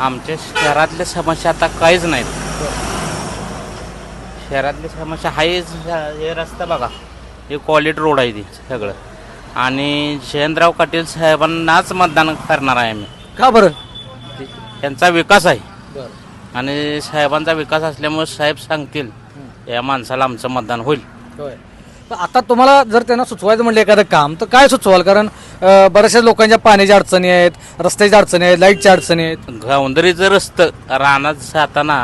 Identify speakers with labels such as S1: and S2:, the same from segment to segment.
S1: आमच्या शहरातल्या समस्या आता काहीच नाहीत. शहरातली समस्या आहेच हे रस्ता बघा. हे क्वालिटी रोड आहे ती सगळं. आणि जयंतराव पाटील साहेबांनाच मतदान करणार आहे आम्ही.
S2: का बरं?
S1: ते- त्यांचा विकास आहे. आणि साहेबांचा विकास असल्यामुळे साहेब सांगतील या माणसाला आमचं मतदान होईल.
S2: पण आता तुम्हाला जर त्यांना सुचवायचं म्हटलं एखादं काम तर काय सुचवाल? कारण बऱ्याचशा लोकांच्या पाण्याच्या अडचणी आहेत रस्त्याच्या अडचणी आहेत लाईटच्या अडचणी आहेत.
S1: गावंदरीचं रस्तं रानात जाताना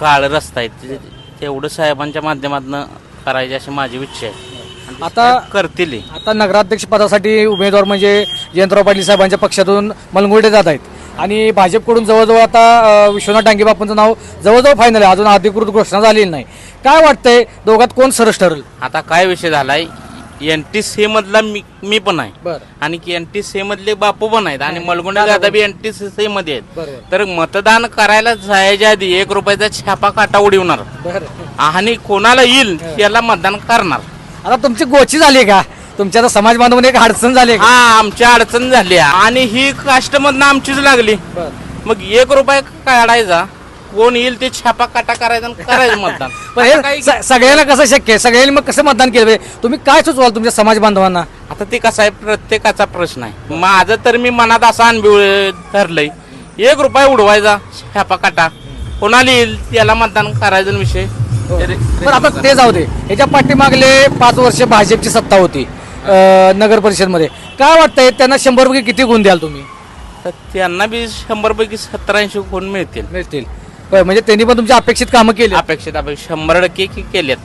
S1: काळ रस्ता आहे ते- तेवढं साहेबांच्या माध्यमातून करायची अशी माझी इच्छा आहे
S2: आता-
S1: करतील
S2: आता नगराध्यक्ष पदासाठी उमेदवार म्हणजे जयंतराव पाटील साहेबांच्या पक्षातून मलंगुर्डे जात आहेत. आणि भाजपकडून जवळजवळ आता विश्वनाथ डांगे बापूंचं नाव जवळजवळ फायनल आहे. अजून अधिकृत घोषणा झालेली नाही. काय वाटतंय दोघात कोण सरस ठरेल?
S1: आता काय विषय झालाय? एन टी सी मधला मी मी पण आहे.
S2: बरं.
S1: आणि एन टी सी मधले बापू पण आहेत. आणि मलगुंडा दादा बी एन टी सी मध्ये आहेत. तर मतदान करायला जायच्या आधी एक रुपयाचा छापा काटा उडवणार.
S2: बरं.
S1: आणि कोणाला येईल त्याला मतदान करणार.
S2: आता तुमची गोची झाली का? तुमच्या आता समाज बांधवांनी एक अडचण झाली
S1: हा आमच्या अडचण झाली आणि ही काष्टमधनं आमचीच लागली. मग एक रुपये काढायचा कोण येईल ते छापा काटा करायचा आणि करायचं मतदान.
S2: पण
S1: आता
S2: हे स- सगळ्यांना कसं शक्य आहे? सगळ्यांनी मग कसं मतदान केलं पाहिजे? तुम्ही काय सुचवाल तुमच्या समाज बांधवांना?
S1: आता ते कसं आहे प्रत्येकाचा प्रश्न आहे. माझं तर मी मनात असा अनुभव धरलंय. एक रुपया उडवायचा छापा काटा. कोणाला येईल त्याला मतदान करायचं आणि विषय. रे-
S2: पण आता ते जाऊ दे. याच्या पाठीमागले पाच वर्ष भाजपची सत्ता होती. नगर परिषदमध्ये काय वाटतंय त्यांना शंभर पैकी किती गुण द्याल तुम्ही?
S1: तर त्यांना बी शंभर पैकी सत्तर ऐंशी गुण मिळतील.
S2: मिळतील. होय, म्हणजे त्यांनी पण तुमच्या अपेक्षित कामं केली.
S1: अपेक्षित अपेक्षित. शंभर टक्के की केलेत.